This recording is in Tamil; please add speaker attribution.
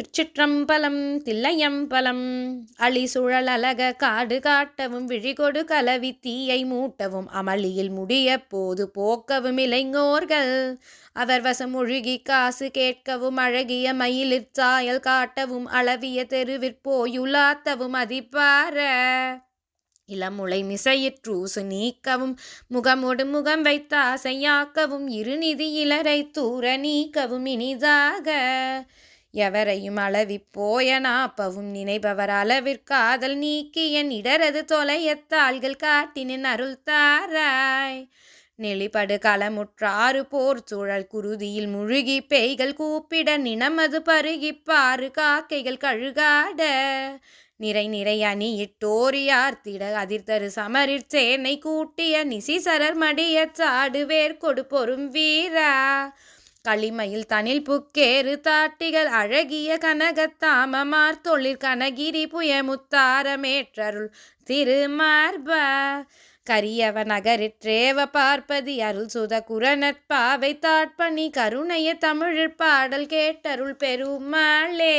Speaker 1: திருச்சிற்றம்பலம் தில்லையம்பலம். அழி சுழல் அழக காடு காட்டவும் விழிகொடு கலவி தீயை மூட்டவும் அமளியில் முடிய போது போக்கவும் இளைஞோர்கள். அவர் வசம் ஒழுகி காசு கேட்கவும் அழகிய மயிலிற் சாயல் காட்டவும் அளவிய தெருவிற்போயுலாத்தவும் அதிப்பார இளமுளை மிசையிற்றூசு நீக்கவும் முகமோடு முகம் வைத்த ஆசையாக்கவும் இருநிதி இளரை தூர நீக்கவும் இனிதாக. எவரையும் அளவிப்போயனா அப்பவும் நினைபவர் அளவிற்காதல் நீக்கியன் இடரது தொலையத்தாள்கள் காட்டினின் அருள் தாராய். நெளிபடு களமுற்றாறு போர் சூழல் குருதியில் முழுகி பேய்கள் கூப்பிட நினமது பருகிப் பாரு காக்கைகள் கழுகாட. நிறை நிறை அணியிட்டோரியார்த்திட அதிர்தரு சமரிற் சேனை கூட்டிய நிசிசரர் மடியச் சாடு வேர்கொடு வீரா. களிமையில் தனில் புக்கேறு தாட்டிகள் அழகிய கனகத்தாமமார் தொழில் கனகிரி புயமுத்தாரமேற்றருள் திருமார்பா. கரியவ நகரிற்றேவ பார்ப்பதி அருள் சுத குரநற்பாவை தாட்பணி கருணைய தமிழ் பாடல் கேட்டருள் பெருமாளே.